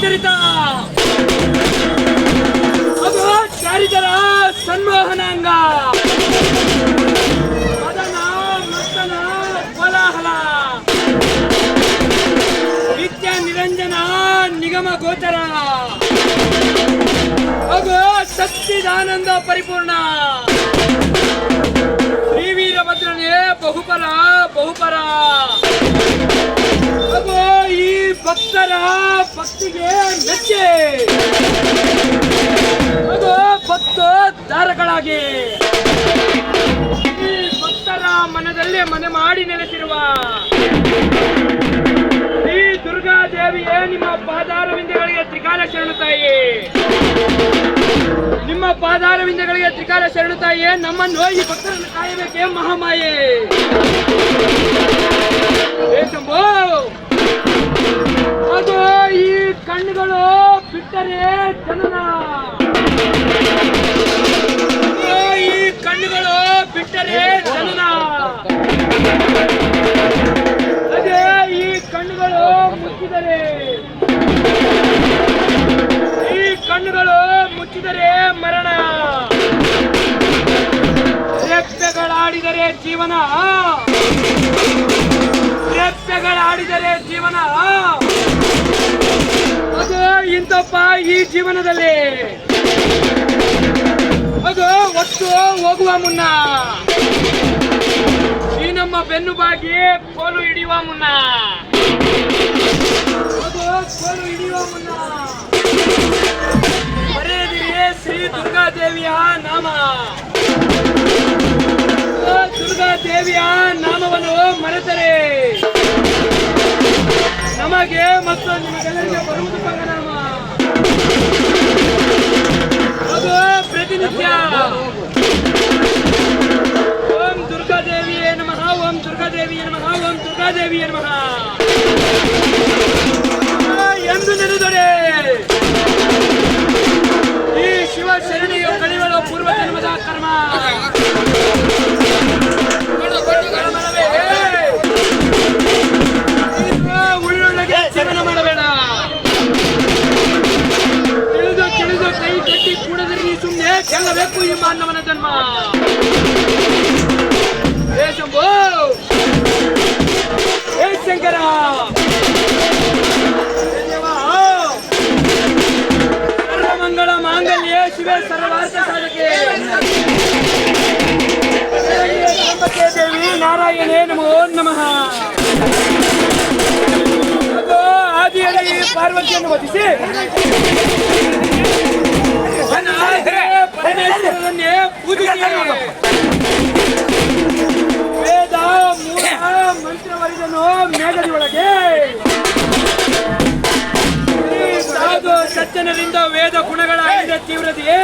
ಚರಿತ ಅದು ಚಾರಿತರ ಸನ್ಮೋಹನಾಂಗ. ಮದನ, ಮತ್ತನ, ಕೋಲಾಹಲ. ನಿತ್ಯ ನಿರಂಜನ ನಿಗಮ ಗೋಚರ. ಹಾಗೂ ಸಚ್ಚಿದಾನಂದ ಪರಿಪೂರ್ಣ. ಶ್ರೀ ವೀರಭದ್ರನೇ ಬಹುಪರ ಬಹುಪರ. ಈ ಭಕ್ತರ ಮನದಲ್ಲಿ ಮನೆ ಮಾಡಿ ನೆಲೆಸಿರುವ ಈ ದುರ್ಗಾ ದೇವಿಯೇ, ನಿಮ್ಮ ಪಾದಾರವಿಂದಗಳಿಗೆ ತ್ರಿಕಾಲ ಶರಣು ನಿಮ್ಮ ಪಾದಾರವಿಂದಗಳಿಗೆ ತ್ರಿಕಾಲ ಶರಣು ತಾಯಿಯೇ ನಮ್ಮನ್ನು ಈ ಭಕ್ತರನ್ನು ಕಾಯಬೇಕೇ ಮಹಾಮಾಯೆ. ಜೀವನ. ಆಡಿದರೆ ಜೀವನ. ಅದು ಇಂತಪ್ಪ ಈ ಜೀವನದಲ್ಲಿ. ಅದು ಒತ್ತು ಹೋಗುವ ಮುನ್ನ. ಈ ನಮ್ಮ ಬೆನ್ನು ಬಾಗಿ ಕೋಲು ಹಿಡಿಯುವ ಮುನ್ನ. ಅದು ಕೋಲು ಹಿಡಿಯುವ ಮುನ್ನ. ಬರೆಯದಿರಿ ಶ್ರೀ ದುರ್ಗಾದೇವಿಯ ನಾಮ. ಆ ದುರ್ಗಾದೇವಿಯ ನಾಮವನ್ನು ಮರೆತರೆ. ನಮಗೆ ಮತ್ತು ನಿಮಗೆಲ್ಲರಿಗೆ ಬರುವುದು ಮಾಂಗಲ್ಯ ಶಿವೆ ಸರ್ವಾರ್ಥ ಸಾಧಕೆ ತ್ರ್ಯಂಬಕೆ ದೇವಿ ನಾರಾಯಣೇ ನಮೋ ನಮಃ ಅದು ಆದಿಯಲ್ಲಿ ಪಾರ್ವತಿಯನ್ನು ವಧಿಸಿ ಅನಾದಿ ಪರಮೇಶ್ವರನನ್ನೇ ಪೂಜಿಸಿ ವೇದ ಮೂಲ ಮಂತ್ರವರಿದನು ಮೇಘದಿ ಒಳಗೆ ತೀವ್ರತೆಯೇ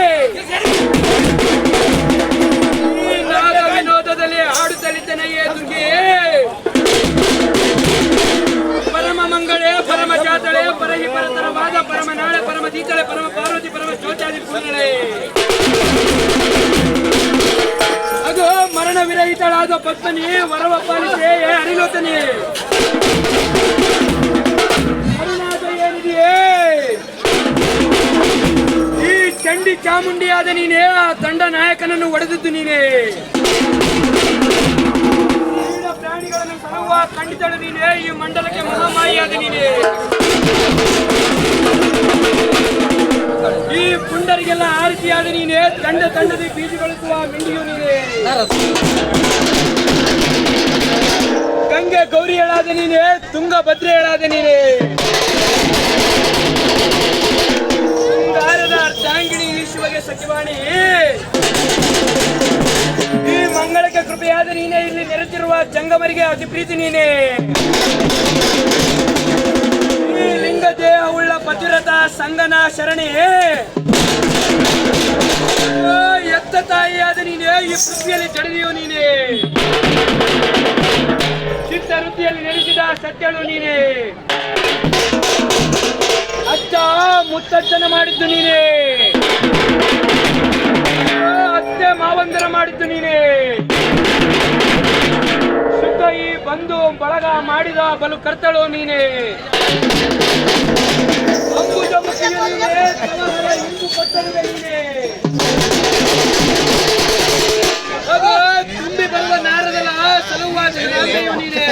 ಈ ನಾಗ ವಿನೋದದಲ್ಲಿ ಹಾಡುತ್ತಲಿದ್ದನೆಯೇ ದುರ್ಗೆಯೇ ಪರಮ ಮಂಗಳೇ, ಪರಮ ಜಾತಳೆ, ಪರಹಿ ಪರತರವಾದ, ಪರಮ ನಾಳೆ, ಪರಮ ದೀತಳೆ ಪರಮ ಪಾರ್ವತಿ, ಪರಮ ಜ್ಯೋತಾದಿ ಪೂರ್ಣಳೆ ಅದು ಮರಣ ವಿರಹಿತಳಾದ ಭಕ್ತನಿ ವರವ ಪಾಲಿಸೇ ಏ ಚಂಡಿ ಚಾಮುಂಡಿಯಾದ ನೀನೇ, ಆ ತಂಡ ನಾಯಕನನ್ನು ಒಡೆದಿದ್ದು ನೀನೇ. ಪ್ರಾಣಿಗಳನ್ನು ಖಂಡಿತಳು ನೀನೇ, ಈ ಮಂಡಲಕ್ಕೆ ಮಹಾಮಾಯಿಯಾದ ನೀನೇ. ಈ ಪುಂಡರಿಗೆಲ್ಲ ಆರತಿಯಾದ ನೀನೇ, ತಂಡ ತಂಡದ ಬೀಜಗೊಳಿಸುವ ಮಿಂಡಿಯು ನೀನೇ. ಗಂಗೆ ಗೌರಿಯಳಾದ ನೀನೇ, ತುಂಗಭದ್ರೆಯಳಾದ ನೀನೇ. ಜಂಗಮರಿಗೆ ಅತಿ ಪ್ರೀತಿ ನೀನೇ. ಲಿಂಗ ದೇಹವುಳ್ಳ ಪತಿರಥ ಸಂಗನ ಶರಣಿ. ಎತ್ತ ಎತ್ತ ಆದ ನೀನೇ, ಈ ಪೃಥ್ವಿಯಲ್ಲಿ ಜಡಿದೆಯೋ ನೀನೇ. ಚಿತ್ತ ವೃತ್ತಿಯಲ್ಲಿ ನೆಲೆಸಿದ ಸತ್ಯಳು ನೀನೇ. ಅಚ್ಚ ಮುತ್ತಜ್ಜನ ಮಾಡಿದ್ದು ನೀನೇ. ಅತ್ತೆ ಮಾವಂದರ ಮಾಡಿದ್ದು ನೀನೇ. ಬಂಧು ಬಳಗ ಮಾಡಿದ ಬಲು ಕರ್ತಳು ನೀನೇ. ತುಂಬಿ ಬರುವ ನಾರದಲ ಸಲುವಾದ ನೀನೆ.